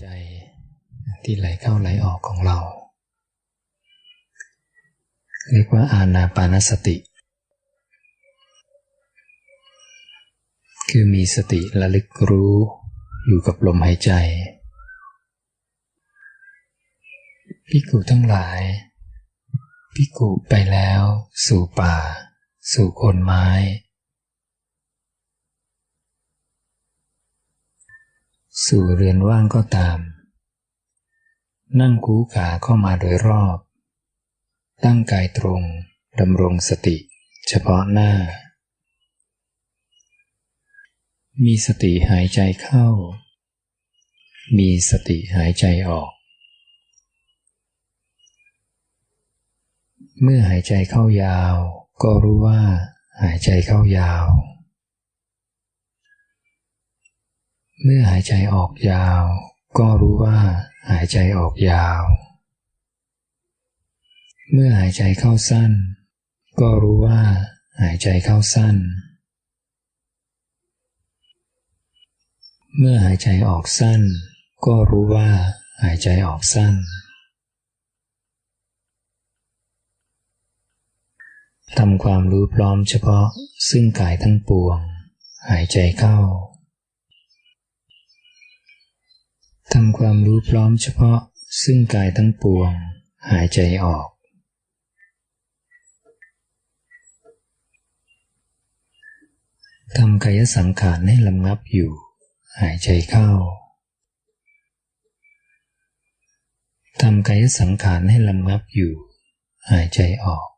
ใจที่ไหลเข้าไหลออกของเรา เรียกว่าอาณาปานสติ คือมีสติระลึกรู้อยู่กับลมหายใจพิกุทั้งหลายพิกุไปแล้ว สู่ป่า สู่โคนไม้ สู่เรือนว่างก็ตาม นั่งคูขาเข้ามาโดยรอบ ตั้งกายตรงดำรงสติเฉพาะหน้า มีสติหายใจเข้า มีสติหายใจออก เมื่อหายใจเข้ายาว ก็รู้ว่าหายใจเข้ายาว เมื่อหายใจออกยาว ก็รู้ว่าหายใจออกยาว เมื่อหายใจเข้าสั้น ก็รู้ว่าหายใจเข้าสั้น เมื่อหายใจออกสั้น ก็รู้ว่าหายใจออกสั้นทำความรู้พร้อมเฉพาะซึ่งกายทั้งปวง หายใจเข้า ทำความรู้พร้อมเฉพาะซึ่งกายทั้งปวง หายใจออก ทำกายสังขารให้ลำงับอยู่ หายใจเข้า ทำกายสังขารให้ลำงับอยู่ หายใจออก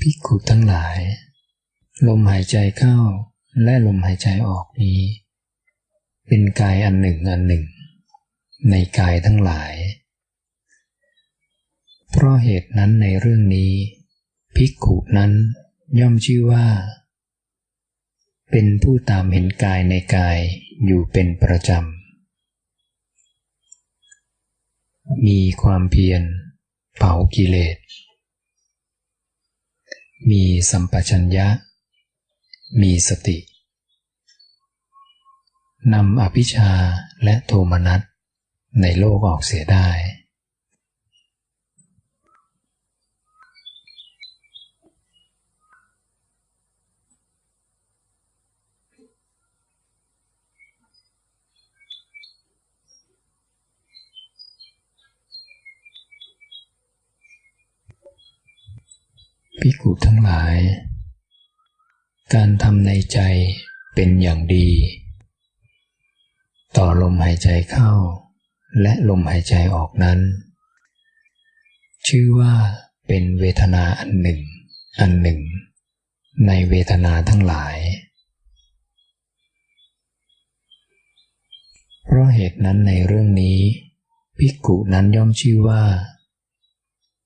พิกุทั้งหลาย ลมหายใจเข้าและลมหายใจออกนี้ เป็นกายอันหนึ่งอันหนึ่ง ในกายทั้งหลาย เพราะเหตุนั้นในเรื่องนี้พิกุนั้นย่อมชื่อว่า เป็นผู้ตามเห็นกายในกายอยู่เป็นประจำ มีความเพียรเผากิเลส มีสัมปชัญญะ มีสตินำอภิชาและโทมนัสในโลกออกเสียได้ ภิกขุทั้งหลาย การทำในใจเป็นอย่างดี ต่อลมหายใจเข้า และลมหายใจออกนั้น ชื่อว่าเป็นเวทนาอันหนึ่ง อันหนึ่ง ในเวทนาทั้งหลาย เพราะเหตุนั้นในเรื่องนี้ภิกขุนั้นย่อมชื่อว่า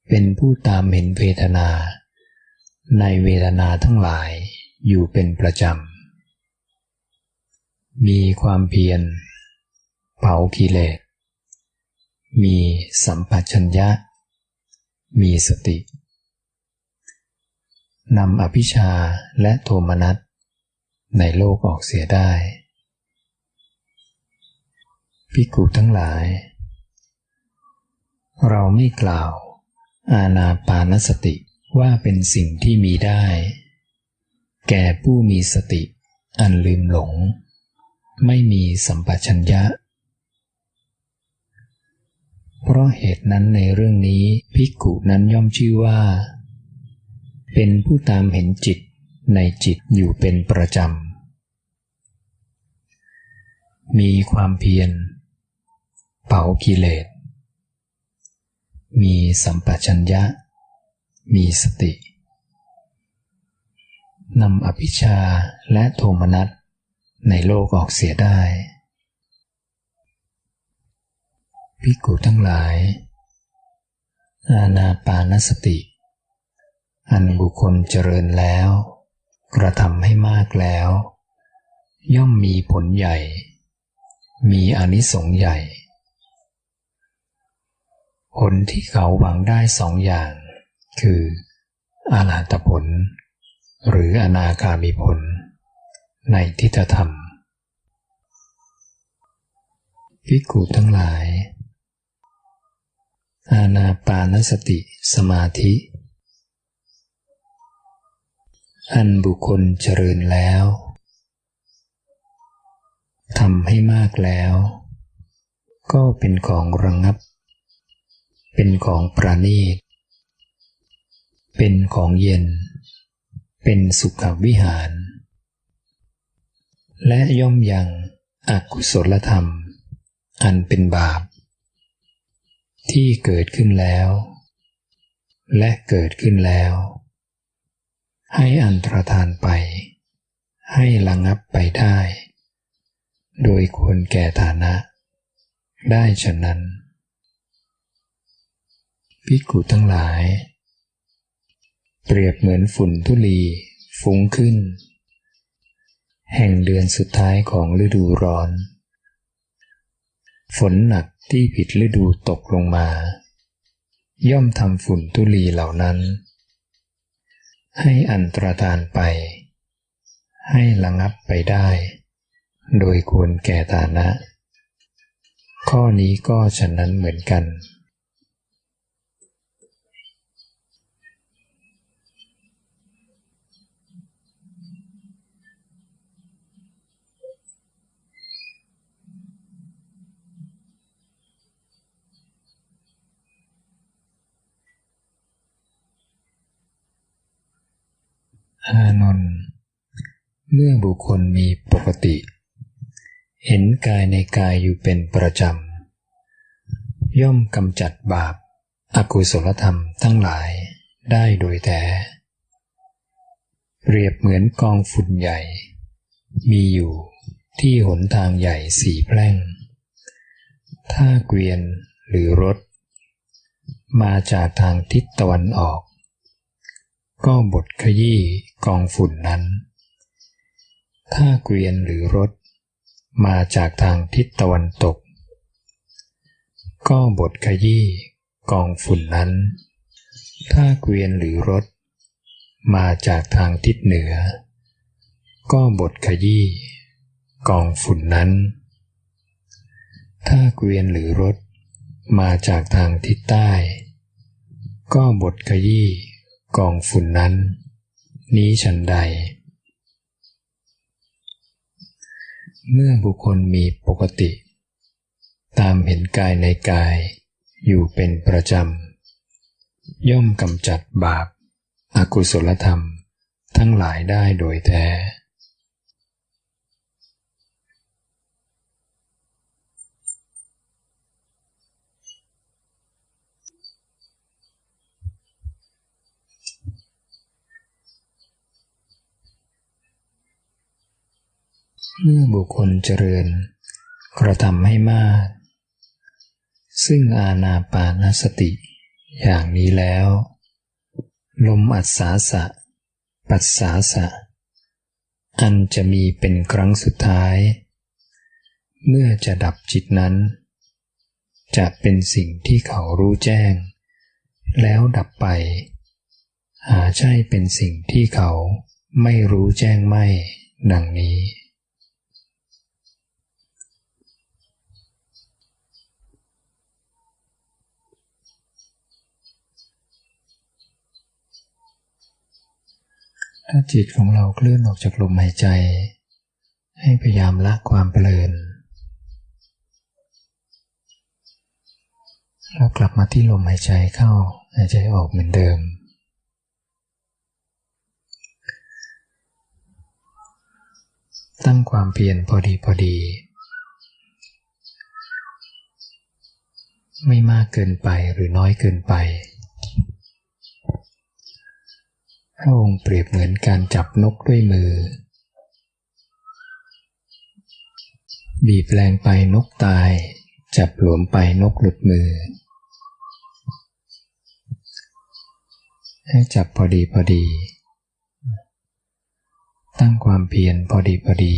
เป็นผู้ตามเห็นเวทนา ในเวทนาทั้งหลายอยู่เป็นประจำ มีความเพียร เผากิเลส มีสัมปชัญญะ มีสติ นำอภิชาและโทมนัสในโลกออกเสียได้ พิกุทั้งหลาย เราไม่กล่าว อาณาปานสติ ว่าเป็นสิ่งที่มีได้ แก่ผู้มีสติอันลืมหลง ไม่มีสัมปชัญญะ เพราะเหตุนั้นในเรื่องนี้ภิกุนั้นย่อมชื่อว่า เป็นผู้ตามเห็นจิตในจิตอยู่เป็นประจำ มีความเพียร เผากิเลส มีสัมปชัญญะ มีสตินำอภิชาและโทมนัสในโลกออกเสียได้ พิกุทั้งหลาย อาณาปานสติ อันบุคคลเจริญแล้ว กระทำให้มากแล้ว ย่อมมีผลใหญ่ มีอนิสงส์ใหญ่ ผลที่เขาหวังได้สองอย่าง คืออาลาตผล หรืออนาคามิผล ในทิฏฐธรรมพิกุทั้งหลาย อาณาปานสติสมาธิ อันบุคคลเจริญแล้วทำให้มากแล้ว ก็เป็นของระงงับ เป็นของประณีต เป็นของเย็น เป็นสุขวิหาร และย่อมยังอกุศลธรรม อันเป็นบาป ที่เกิดขึ้นแล้ว และเกิดขึ้นแล้ว ให้อันตรธานไป ให้ระงับไปได้ โดยควรแก่ฐานะ ได้ฉะนั้นพิกุทั้งหลาย เปรียบเหมือนฝุ่นทุลีฟุ้งขึ้น แห่งเดือนสุดท้ายของฤดูร้อน ฝนหนักที่ผิดฤดูตกลงมา ย่อมทำฝุ่นทุลีเหล่านั้น ให้อันตรธานไป ให้ระงับไปได้ โดยควรแก่ฐานะ ข้อนี้ก็ฉะนั้นเหมือนกัน อานนท์เมื่อบุคคลมีปกติ เห็นกายในกายอยู่เป็นประจำ ย่อมกำจัดบาปอากุศลธรรมทั้งหลายได้โดยแท้เปรียบเหมือนกองฝุ่นใหญ่ มีอยู่ที่หนทางใหญ่สี่แพร่ง ถ้าเกวียนหรือรถ มาจากทางทิศตะวันออก ก็บดขยี้กองฝุ่นนั้น ถ้าเกวียนหรือรถ มาจากทางทิศตะวันตก ก็บดขยี้กองฝุ่นนั้น ถ้าเกวียนหรือรถ มาจากทางทิศเหนือ ก็บดขยี้กองฝุ่นนั้น ถ้าเกวียนหรือรถ มาจากทางทิศใต้ ก็บดขยี้ กองฝุ่นนั้น นี้ฉันใด เมื่อบุคคลมีปกติ ตามเห็นกายในกาย อยู่เป็นประจำ ย่อมกำจัดบาปอากุศลธรรมทั้งหลายได้โดยแท้ เมื่อบุคคลเจริญ กระทำให้มาก ซึ่งอาณาปานสติ อย่างนี้แล้ว ลมอัศสาสะ ปัสสาสะ อันจะมีเป็นครั้งสุดท้าย เมื่อจะดับจิตนั้น จะเป็นสิ่งที่เขารู้แจ้ง แล้วดับไป หาใช่เป็นสิ่งที่เขาไม่รู้แจ้งไม่ ดังนี้ ถ้าจิตของเราเคลื่อนออกจากลมหายใจ ให้พยายามละความเพลินแล้วกลับมาที่ลมหายใจเข้าหายใจออกเหมือนเดิม ตั้งความเพียรพอดีพอดี ไม่มากเกินไปหรือน้อยเกินไป พระองค์เปรียบเหมือนการจับนกด้วยมือ บีบแรงไปนกตาย จับหลวมไปนกหลุดมือ ให้จับพอดีพอดี ตั้งความเพียรพอดีพอดี